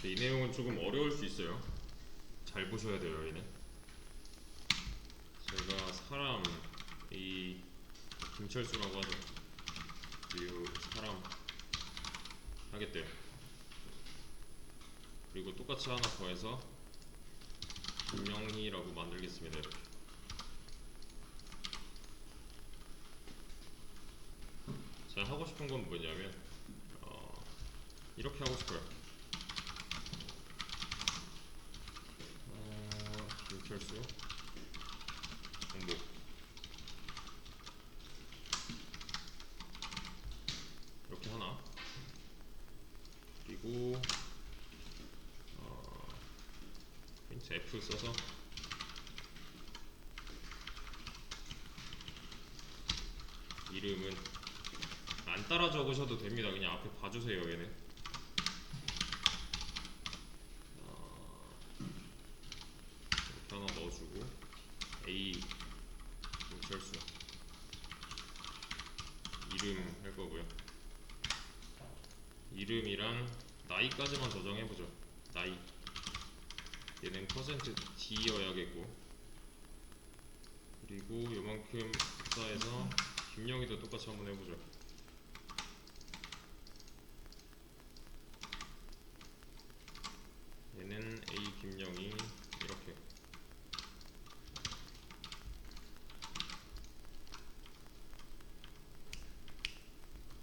근데 이 내용은 조금 어려울 수 있어요. 잘 보셔야 돼요, 얘는. 제가 사람 이 김철수라고 하죠. 이 사람 하겠대요. 그리고 똑같이 하나 더해서 김영희라고 만들겠습니다. 이렇게. 제가 하고 싶은 건 뭐냐면 어, 이렇게 하고 싶어요. 어, 김철수 정보 이렇게 하나 그리고 어, 힌트 F 써서 이름은 안 따라 적으셔도 됩니다. 그냥 앞에 봐주세요. 얘는 어, 이렇게 하나 넣어주고 A 김철수 이름 할 거고요. 이름이랑 나이까지만 저장해보죠. 나이 얘는 퍼센트 D여야겠고 그리고 요만큼 복사해서 김영희도 똑같이 한번 해보죠. 얘는 A 김영희 이렇게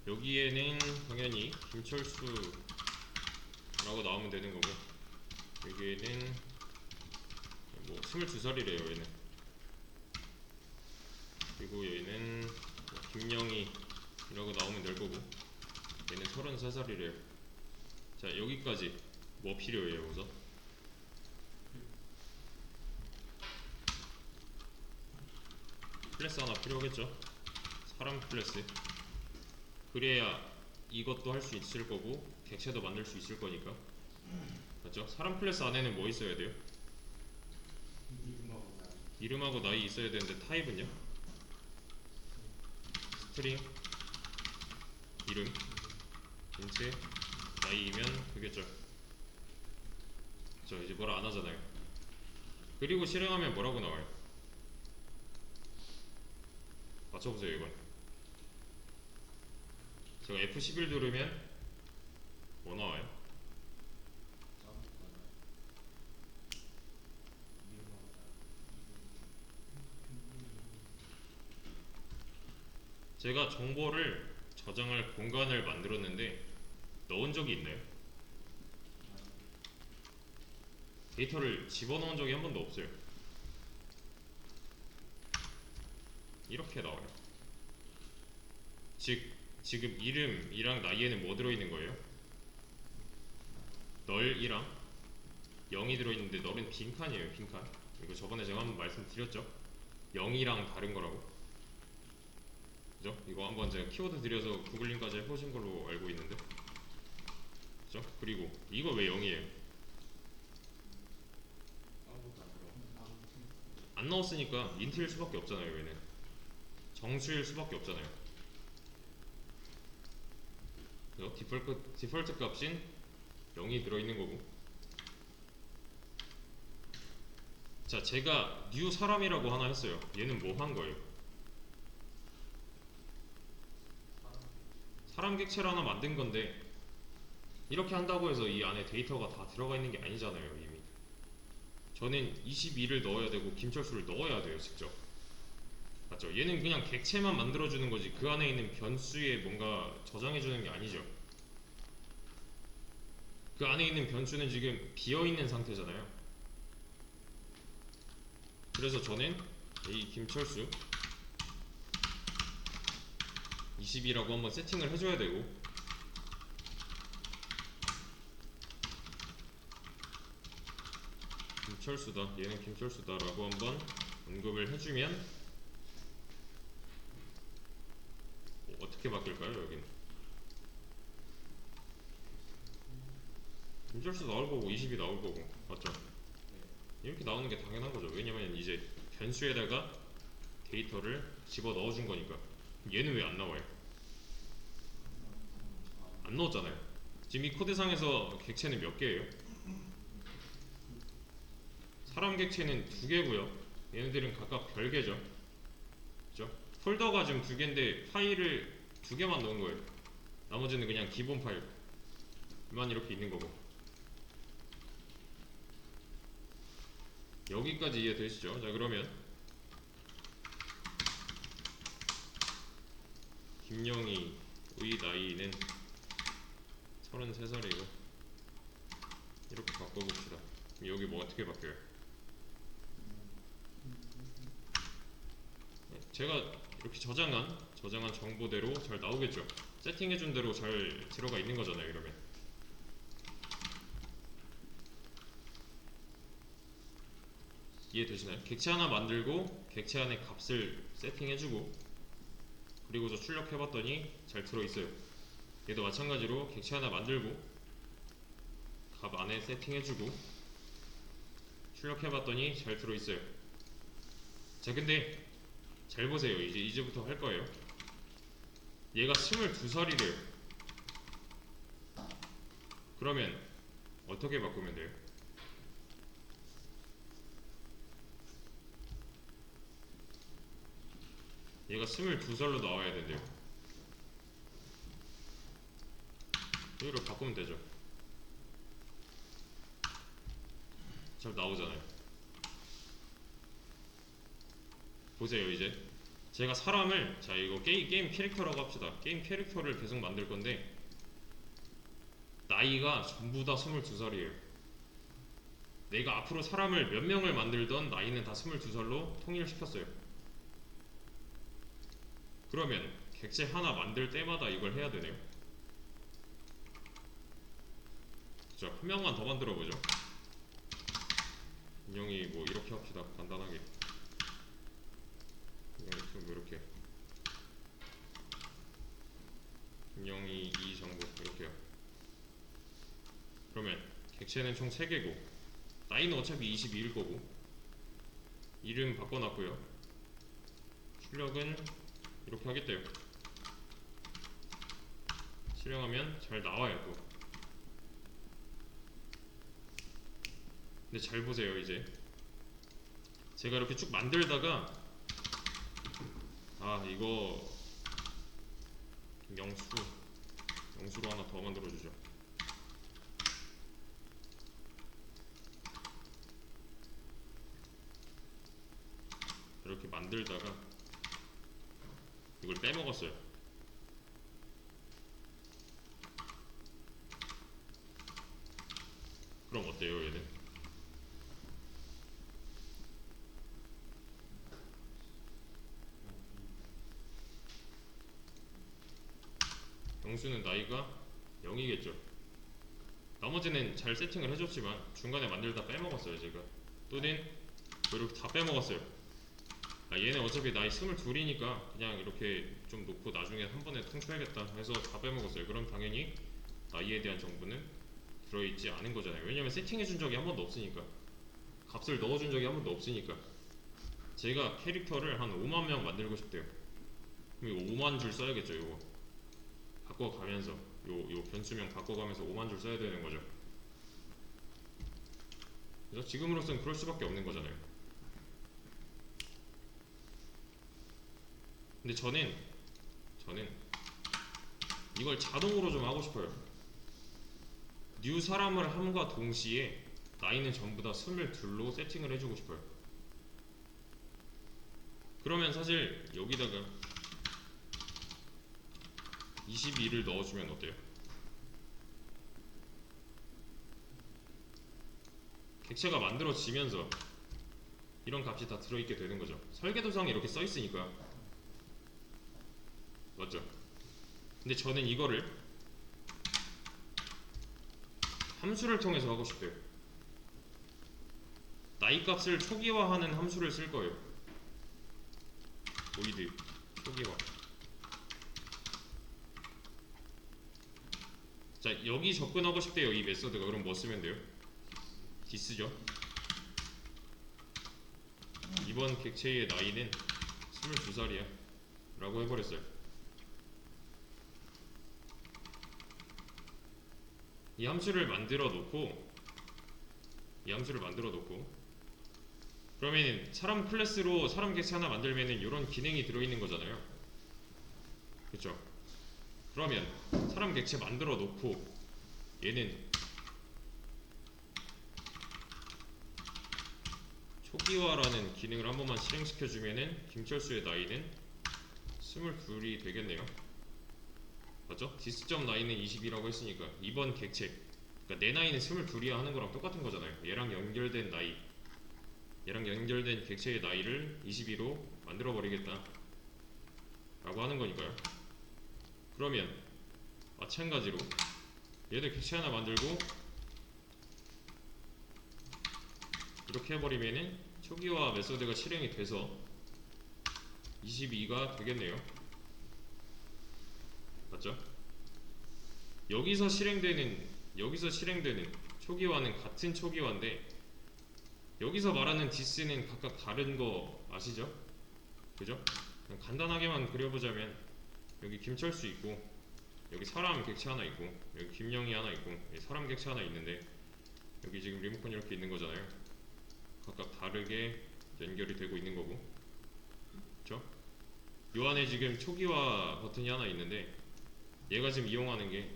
여기에는 당연히 김철수 라고 나오면 되는 거고. 여기에는 뭐 22살이래요 얘는. 그리고 얘는 뭐 김영희라고 나오면 될 거고. 얘는 33살이래요. 자 여기까지 뭐 필요해요 우선? 클래스 하나 필요하겠죠? 사람 클래스. 그래야 이것도 할 수 있을 거고 객체도 만들 수 있을 거니까 맞죠? 사람 클래스 안에는 뭐 있어야 돼요? 이름하고 나이 있어야 되는데 타입은요? 스트링 이름 인체 나이이면 되겠죠 저 이제 뭐라 안 하잖아요 그리고 실행하면 뭐라고 나와요? 맞춰보세요 이건 제가 F11 누르면 뭐 나와요? 제가 정보를 저장할 공간을 만들었는데 넣은 적이 있나요? 데이터를 집어넣은 적이 한 번도 없어요. 이렇게 나와요. 즉 지금 이름이랑 나이에는 뭐 들어있는 거예요? 널이랑 0이 들어있는데 널은 빈칸이에요 빈칸 이거 저번에 제가 한번 말씀드렸죠 0이랑 다른 거라고 그죠? 이거 한번 제가 키워드 들여서 구글링까지 해보신 걸로 알고 있는데 그죠? 그리고 이거 왜 0이에요? 안 넣었으니까 인트일 수밖에 없잖아요 얘는 정수일 수밖에 없잖아요? 디폴트, 디폴트 값인 0이 들어있는 거고. 자 제가 new 사람이라고 하나 했어요. 얘는 뭐 한 거예요? 사람 객체를 하나 만든 건데 이렇게 한다고 해서 이 안에 데이터가 다 들어가 있는 게 아니잖아요 이미. 저는 22를 넣어야 되고 김철수를 넣어야 돼요 직접. 맞죠? 얘는 그냥 객체만 만들어주는 거지 그 안에 있는 변수에 뭔가 저장해주는 게 아니죠 그 안에 있는 변수는 지금 비어있는 상태잖아요. 그래서 저는 이 김철수 20이라고 한번 세팅을 해줘야 되고 김철수다 얘는 김철수다 라고 한번 언급을 해주면 어, 어떻게 바뀔까요 여긴 김철수 나올 거고 20이 나올 거고 맞죠? 이렇게 나오는 게 당연한 거죠 왜냐면 이제 변수에다가 데이터를 집어 넣어준 거니까 얘는 왜 안 나와요? 안 넣었잖아요. 지금 이 코드상에서 객체는 몇 개예요? 사람 객체는 두 개고요. 얘네들은 각각 별개죠. 그죠? 폴더가 지금 두 개인데 파일을 두 개만 넣은 거예요. 나머지는 그냥 기본 파일만 이렇게 있는 거고. 여기까지 이해되시죠? 자 그러면 김영희의 나이는 33살이고 이렇게 바꿔봅시다. 여기 뭐 어떻게 바뀌어요? 네, 제가 이렇게 저장한 저장한 정보대로 잘 나오겠죠. 세팅해준 대로 잘 들어가 있는 거잖아요. 이러면 이해되시나요? 객체 하나 만들고 객체 안에 값을 세팅해주고 그리고 저 출력해봤더니 잘 들어있어요. 얘도 마찬가지로 객체 하나 만들고 값 안에 세팅해주고 출력해봤더니 잘 들어있어요. 자 근데 잘 보세요. 이제 이제부터 할 거예요. 얘가 22살이래요. 그러면 어떻게 바꾸면 돼요? 얘가 22살로 나와야 된대요. 여기로 바꾸면 되죠. 잘 나오잖아요. 보세요 이제 제가 사람을 자 이거 게임, 게임 캐릭터라고 합시다. 게임 캐릭터를 계속 만들 건데 나이가 전부 다 22살이에요. 내가 앞으로 사람을 몇 명을 만들던 나이는 다 22살로 통일시켰어요. 그러면 객체 하나 만들 때마다 이걸 해야 되네요. 자, 한 명만 더 만들어 보죠. 인형이 뭐 이렇게 합시다. 간단하게. 이렇게 뭐 이렇게. 인형이 이 정도 이렇게요. 그러면 객체는 총 3개고 나이는 어차피 22일 거고 이름 바꿔놨고요. 출력은 이렇게 하겠대요. 실행하면 잘 나와요 또. 근데 잘 보세요 이제 제가 이렇게 쭉 만들다가 아 이거 영수 영수로 하나 더 만들어주죠. 이렇게 만들다가 이걸 빼먹었어요. 그럼 어때요, 얘는? 영수는 나이가 0이겠죠. 나머지는 잘 세팅을 해줬지만 중간에 만들다 빼먹었어요, 제가. 또는 뭐 이렇게 다 빼먹었어요. 아, 얘는 어차피 나이 22이니까 그냥 이렇게 좀 놓고 나중에 한 번에 통쳐야겠다 해서 다 빼먹었어요. 그럼 당연히 나이에 대한 정보는 들어있지 않은 거잖아요. 왜냐면 세팅해준 적이 한 번도 없으니까. 값을 넣어준 적이 한 번도 없으니까. 제가 캐릭터를 한 5만 명 만들고 싶대요. 그럼 이거 5만 줄 써야겠죠, 이거. 바꿔가면서. 요, 요 변수명 바꿔가면서 5만 줄 써야 되는 거죠. 그래서 지금으로서는 그럴 수밖에 없는 거잖아요. 근데 저는 저는 이걸 자동으로 좀 하고 싶어요. 뉴 사람을 함과 동시에 나이는 전부 다 22로 세팅을 해주고 싶어요. 그러면 사실 여기다가 22를 넣어주면 어때요? 객체가 만들어지면서 이런 값이 다 들어있게 되는 거죠. 설계도상에 이렇게 써 있으니까 맞죠? 근데 저는 이거를 함수를 통해서 하고 싶어요. 나이 값을 초기화하는 함수를 쓸 거예요. 보이드 초기화. 자 여기 접근하고 싶대요 이 메서드가 그럼 뭐 쓰면 돼요? 디스죠. 이번 객체의 나이는 22살이야 라고 해버렸어요. 이 함수를 만들어 놓고 이 함수를 만들어 놓고 그러면 사람 클래스로 사람 객체 하나 만들면은 이런 기능이 들어있는 거잖아요. 그렇죠? 그러면 사람 객체 만들어 놓고 얘는 초기화라는 기능을 한 번만 실행시켜 주면은 김철수의 나이는 22이 되겠네요. 맞죠? 디스점 나이는 20이라고 했으니까 이번 객체 그러니까 내 나이는 22이야 하는 거랑 똑같은 거잖아요. 얘랑 연결된 나이 얘랑 연결된 객체의 나이를 22로 만들어 버리겠다 라고 하는 거니까요. 그러면 마찬가지로 얘도 객체 하나 만들고 이렇게 해버리면은 초기화 메소드가 실행이 돼서 22가 되겠네요. 맞죠? 여기서 실행되는 여기서 실행되는 초기화는 같은 초기화인데 여기서 말하는 디스는 각각 다른 거 아시죠? 그죠? 간단하게만 그려보자면 여기 김철수 있고 여기 사람 객체 하나 있고 여기 김영희 하나 있고 사람 객체 하나 있는데 여기 지금 리모컨 이렇게 있는 거잖아요. 각각 다르게 연결이 되고 있는 거고 그쵸? 요 안에 지금 초기화 버튼이 하나 있는데 얘가 지금 이용하는 게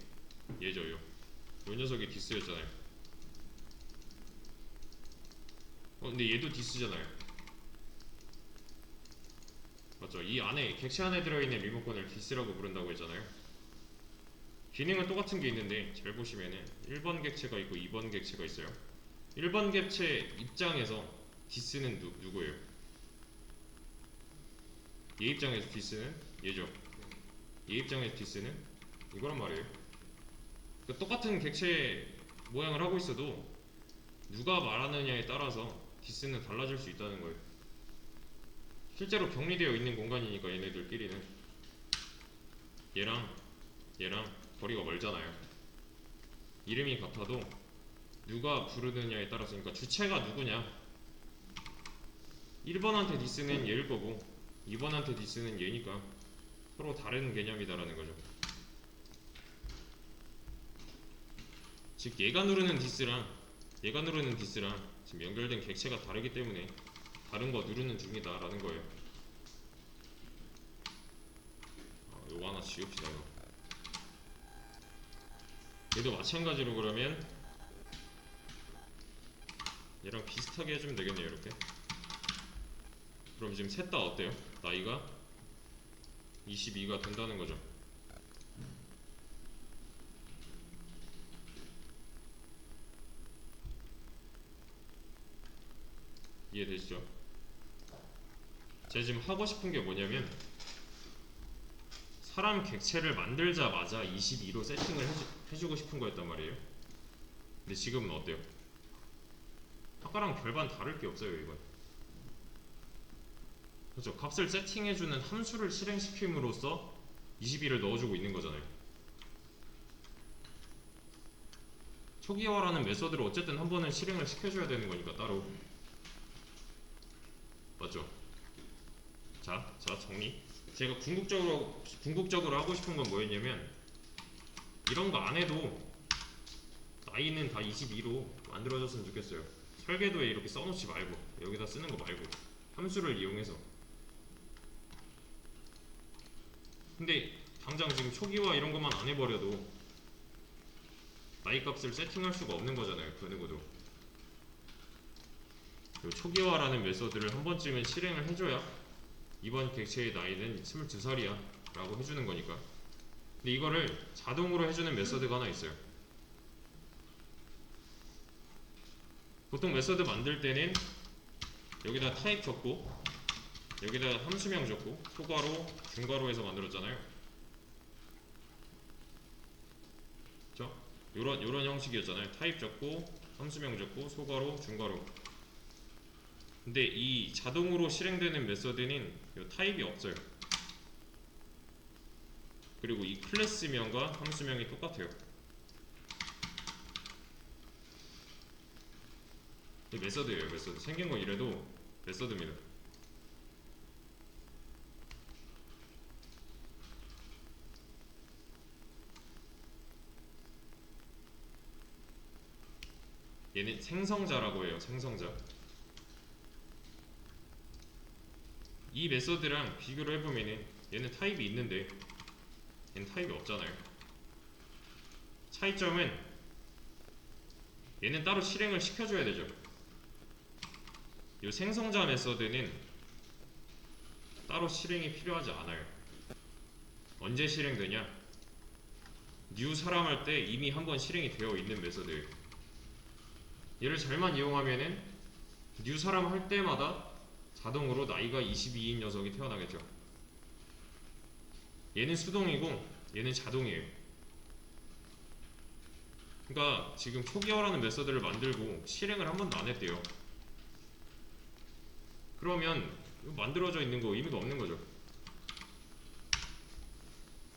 얘죠 요. 요 녀석이 디스였잖아요 어 근데 얘도 디스잖아요 맞죠? 이 안에 객체 안에 들어있는 리모컨을 디스라고 부른다고 했잖아요 기능은 똑같은 게 있는데 잘 보시면은 1번 객체가 있고 2번 객체가 있어요 1번 객체 입장에서 디스는 누, 누구예요? 얘 입장에서 디스는 얘죠 얘 입장에서 디스는 이거란 말이에요. 그 똑같은 객체 모양을 하고 있어도 누가 말하느냐에 따라서 디스는 달라질 수 있다는 거예요. 실제로 격리되어 있는 공간이니까 얘네들끼리는. 얘랑 얘랑 거리가 멀잖아요. 이름이 같아도 누가 부르느냐에 따라서 그러니까 주체가 누구냐. 1번한테 디스는 얘일 거고 2번한테 디스는 얘니까 서로 다른 개념이다라는 거죠 즉 얘가 누르는 디스랑 얘가 누르는 디스랑 지금 연결된 객체가 다르기 때문에 다른 거 누르는 중이다 라는 거예요. 아, 요거 하나 지웁시다 이거. 얘도 마찬가지로 그러면 얘랑 비슷하게 해주면 되겠네요 이렇게. 그럼 지금 셋 다 어때요? 나이가? 22가 된다는 거죠 이해되시죠? 제가 지금 하고 싶은 게 뭐냐면 사람 객체를 만들자마자 22로 세팅을 해주, 해주 고 싶은 거였단 말이에요. 근데 지금은 어때요? 아까랑 별반 다를 게 없어요 이건. 그렇죠. 값을 세팅해주는 함수를 실행시킴으로써 22를 넣어주고 있는 거잖아요. 초기화라는 메소드를 어쨌든 한 번은 실행을 시켜줘야 되는 거니까 따로 맞죠? 자, 자 정리. 제가 궁극적으로 궁극적으로 하고 싶은 건 뭐였냐면 이런 거 안 해도 나이는 다 22로 만들어졌으면 좋겠어요. 설계도에 이렇게 써놓지 말고 여기다 쓰는 거 말고 함수를 이용해서. 근데 당장 지금 초기화 이런 것만 안 해버려도 나이 값을 세팅할 수가 없는 거잖아요 그 누구도. 요 초기화라는 메소드를 한 번쯤은 실행을 해줘야 이번 객체의 나이는 22살이야 라고 해주는 거니까. 근데 이거를 자동으로 해주는 메소드가 하나 있어요. 보통 메소드 만들 때는 여기다 타입 적고 여기다 함수명 적고 소괄호 중괄호 해서 만들었잖아요? 요런, 요런 형식이었잖아요. 타입 적고 함수명 적고 소괄호 중괄호. 근데 이 자동으로 실행되는 메소드는 요 타입이 없어요. 그리고 이 클래스명과 함수명이 똑같아요. 이 메소드예요 메소드. 생긴 거 이래도 메소드입니다. 얘는 생성자라고 해요 생성자 이 메서드랑 비교를 해보면은 얘는 타입이 있는데 얘는 타입이 없잖아요. 차이점은 얘는 따로 실행을 시켜줘야 되죠. 이 생성자 메서드는 따로 실행이 필요하지 않아요. 언제 실행되냐? new 사람 할 때 이미 한 번 실행이 되어 있는 메서드예요. 얘를 잘만 이용하면은 new 사람 할 때마다 자동으로 나이가 22인 녀석이 태어나겠죠. 얘는 수동이고 얘는 자동이에요. 그러니까 지금 초기화라는 메서드를 만들고 실행을 한 번도 안 했대요. 그러면 만들어져 있는 거 의미가 없는 거죠.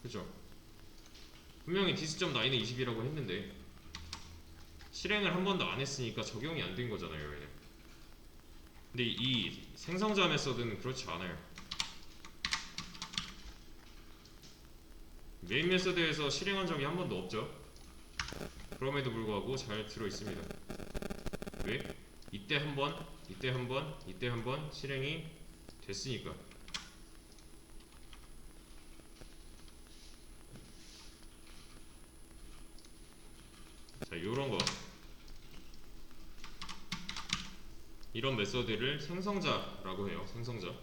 그죠? 분명히 디스.9는 20이라고 했는데 실행을 한 번도 안 했으니까 적용이 안 된 거잖아요. 얘는. 근데 이 생성자 메서드는 그렇지 않아요. 메인 메서드에서 실행한 적이 한 번도 없죠. 그럼에도 불구하고 잘 들어 있습니다. 왜? 이때 한 번, 이때 한 번, 이때 한 번 실행이 됐으니까. 자, 요런 거. 이런 메서드를 생성자라고 해요. 생성자.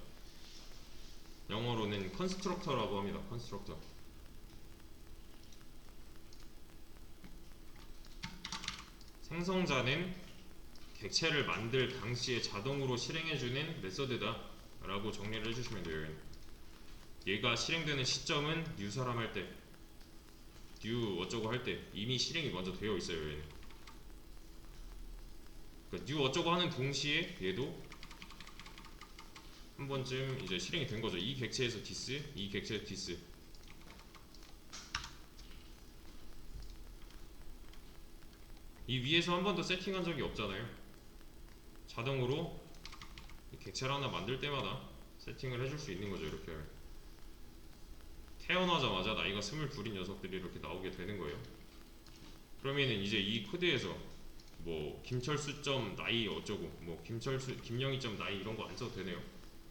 영어로는 컨스트럭터라고 합니다. 컨스트럭터. 생성자는 객체를 만들 당시에 자동으로 실행해주는 메서드다 라고 정리를 해주시면 돼요. 얘가 실행되는 시점은 new 사람 할 때, new 어쩌고 할 때 이미 실행이 먼저 되어 있어요. 얘는. 그러니까 new 어쩌고 하는 동시에 얘도 한 번쯤 이제 실행이 된 거죠. 이 객체에서 디스, 이 객체에서 디스. 이 위에서 한 번도 세팅한 적이 없잖아요. 자동으로 이 객체를 하나 만들 때마다 세팅을 해줄 수 있는 거죠. 이렇게 태어나자마자 나이가 스물둘인 녀석들이 이렇게 나오게 되는 거예요. 그러면은 이제 이 코드에서 뭐 김철수 점 나이 어쩌고 뭐 김철수 김영희 점 나이 이런 거 안 써도 되네요.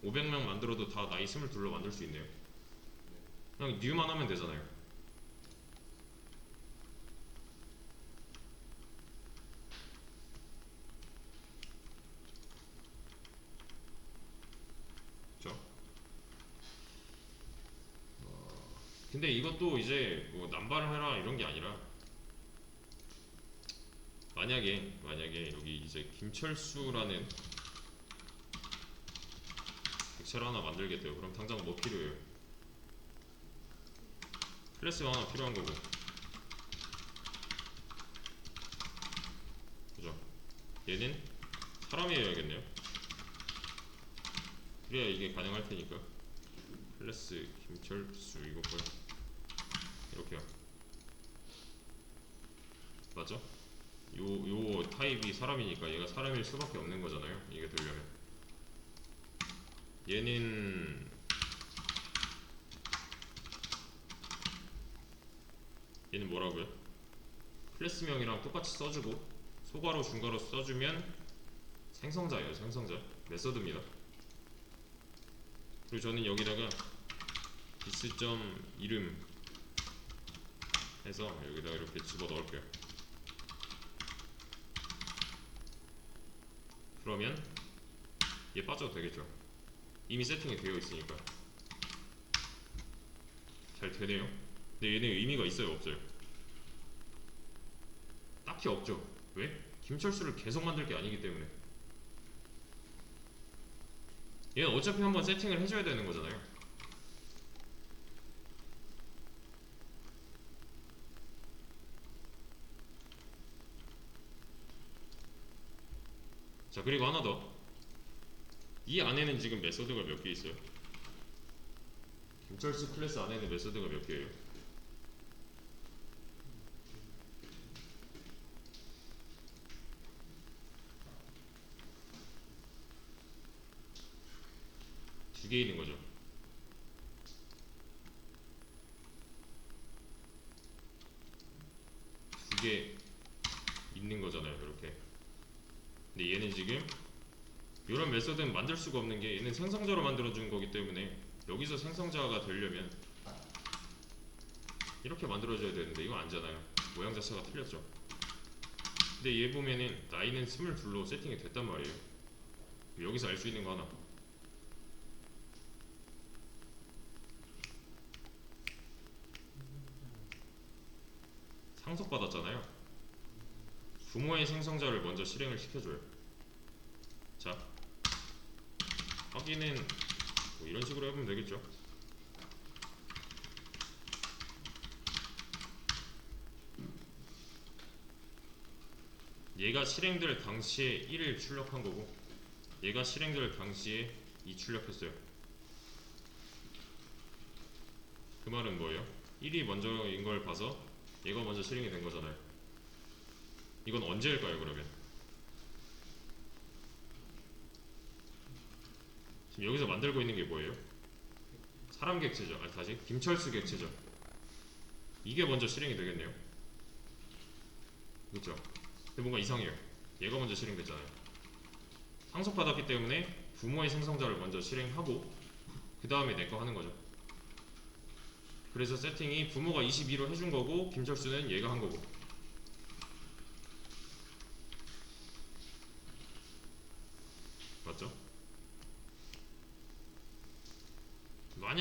500명 만들어도 다 나이 22로 만들 수 있네요. 그냥 뉴만 하면 되잖아요. 어, 근데 이것도 이제 뭐 남발을 해라 이런 게 아니라 만약에 만약에 여기 이제 김철수라는 객체를 하나 만들겠대요. 그럼 당장 뭐 필요해요? 클래스가 하나 필요한 거고. 그죠? 얘는 사람이어야겠네요. 그래야 이게 가능할 테니까. 클래스 김철수 이거 뭐야? 이렇게요. 맞죠? 요, 요 타입이 사람이니까 얘가 사람일 수밖에 없는 거잖아요. 이게 되려면. 얘는 얘는 뭐라고요? 클래스명이랑 똑같이 써주고 소괄호 중괄호 써주면 생성자예요 생성자 메서드입니다 그리고 저는 여기다가 디스점 이름 해서 여기다가 이렇게 집어 넣을게요 그러면 얘 빠져도 되겠죠 이미 세팅이 되어 있으니까 잘 되네요. 근데 얘네 의미가 있어요, 없어요? 딱히 없죠. 왜? 김철수를 계속 만들 게 아니기 때문에. 얘는 어차피 한번 세팅을 해줘야 되는 거잖아요. 자 그리고 하나 더. 이 안에는 지금 메소드가 몇 개 있어요? 김철수 클래스 안에는 메소드가 몇 개예요? 두 개 있는 거죠. 두 개 있는 거잖아요, 이렇게. 근데 얘는 지금 이런 메소드는 만들 수가 없는 게 얘는 생성자로 만들어 준 거기 때문에 여기서 생성자가 되려면 이렇게 만들어줘야 되는데 이거 아니잖아요. 모양 자체가 틀렸죠. 근데 얘 보면은 나이는 22로 세팅이 됐단 말이에요. 여기서 알 수 있는 거 하나. 상속받았잖아요 부모의 생성자를 먼저 실행을 시켜줘요. 자 확인은 뭐 이런 식으로 해보면 되겠죠? 얘가 실행될 당시에 1을 출력한 거고 얘가 실행될 당시에 2 출력했어요. 그 말은 뭐예요? 1이 먼저인 걸 봐서 얘가 먼저 실행이 된 거잖아요 이건 언제일까요 그러면? 지금 여기서 만들고 있는 게 뭐예요? 사람 객체죠 아니 다시 김철수 객체죠 이게 먼저 실행이 되겠네요 그렇죠 근데 뭔가 이상해요. 얘가 먼저 실행됐잖아요. 상속받았기 때문에 부모의 생성자를 먼저 실행하고 그 다음에 내 거 하는 거죠. 그래서 세팅이 부모가 22로 해준 거고 김철수는 얘가 한 거고 맞죠?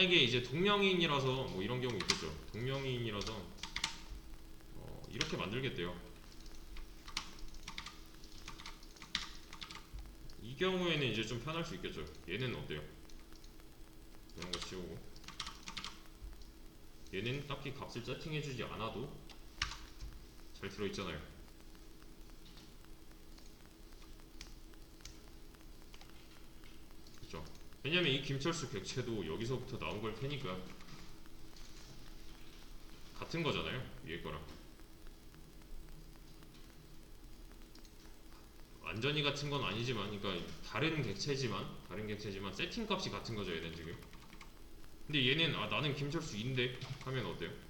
만약에 이제 동명이인이라서 뭐 이런 경우 있겠죠. 동명이인이라서 어, 이렇게 만들겠대요. 이 경우에는 이제 좀 편할 수 있겠죠. 얘는 어때요? 이런 거 지우고 얘는 딱히 값을 세팅해주지 않아도 잘 들어있잖아요. 그죠? 왜냐면 이 김철수 객체도 여기서부터 나온 걸 테니까 같은 거잖아요. 위에 거랑. 완전히 같은 건 아니지만 그러니까 다른 객체지만 다른 객체지만 세팅 값이 같은 거죠 얘는 지금 근데 얘는 아 나는 김철수인데 하면 어때요?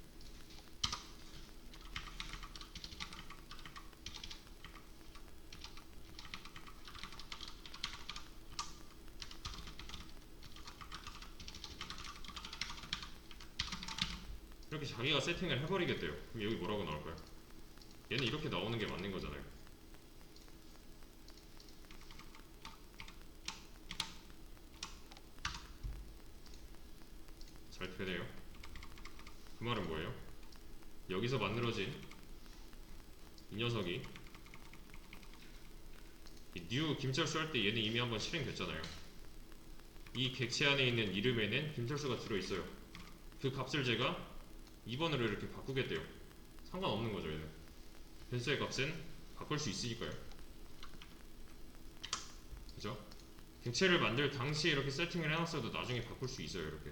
이렇게 자기가 세팅을 해버리겠대요 그럼 여기 뭐라고 나올까요? 얘는 이렇게 나오는 게 맞는 거잖아요 잘 되네요. 그 말은 뭐예요? 여기서 만들어진 이 녀석이 이뉴 김철수 할 때 얘는 이미 한번 실행됐잖아요. 이 객체 안에 있는 이름에는 김철수가 들어있어요. 그 값을 제가 2번으로 이렇게 바꾸겠대요. 상관없는 거죠 얘는. 변수의 값은 바꿀 수 있으니까요. 그죠? 객체를 만들 당시에 이렇게 세팅을 해놨어도 나중에 바꿀 수 있어요 이렇게.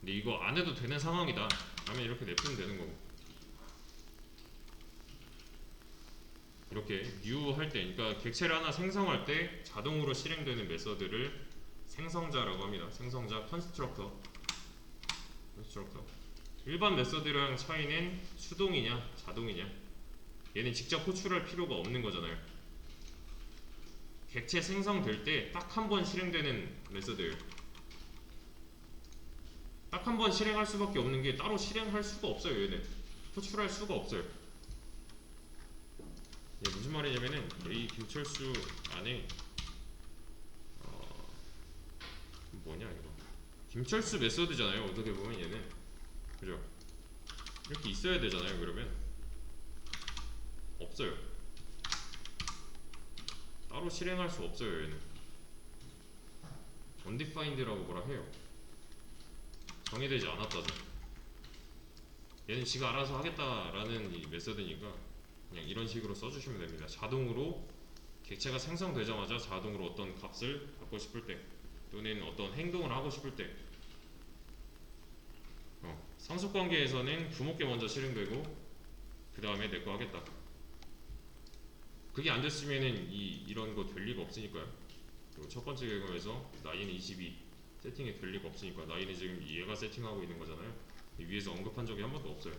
근데 이거 안 해도 되는 상황이다 하면 이렇게 냅두면 되는 거고 이렇게 new 할 때 그러니까 객체를 하나 생성할 때 자동으로 실행되는 메서드를 생성자라고 합니다 생성자 constructor constructor 일반 메서드랑 차이는 수동이냐 자동이냐? 얘는 직접 호출할 필요가 없는 거잖아요. 객체 생성될 때 딱 한 번 실행되는 메서드예요. 딱 한 번 실행할 수밖에 없는 게 따로 실행할 수가 없어요 얘는. 호출할 수가 없어요. 이게 무슨 말이냐면은 이 김철수 안에 어 뭐냐 이거. 김철수 메서드잖아요 어떻게 보면 얘는 그죠? 이렇게 있어야 되잖아요 그러면. 없어요. 따로 실행할 수 없어요 얘는. undefined라고 뭐라 해요. 정의되지 않았다죠. 얘는 지가 알아서 하겠다라는 이 메서드니까 그냥 이런 식으로 써주시면 됩니다. 자동으로 객체가 생성되자마자 자동으로 어떤 값을 받고 싶을 때 또는 어떤 행동을 하고 싶을 때 어, 상속 관계에서는 부모께 먼저 실행되고 그 다음에 내 거 하겠다. 그게 안 됐으면은 이 이런 거 될 리가 없으니까요. 그리고 첫 번째 경우에서 나이는 22 세팅이 될 리가 없으니까 나이는 지금 얘가 세팅하고 있는 거잖아요. 이 위에서 언급한 적이 한 번도 없어요.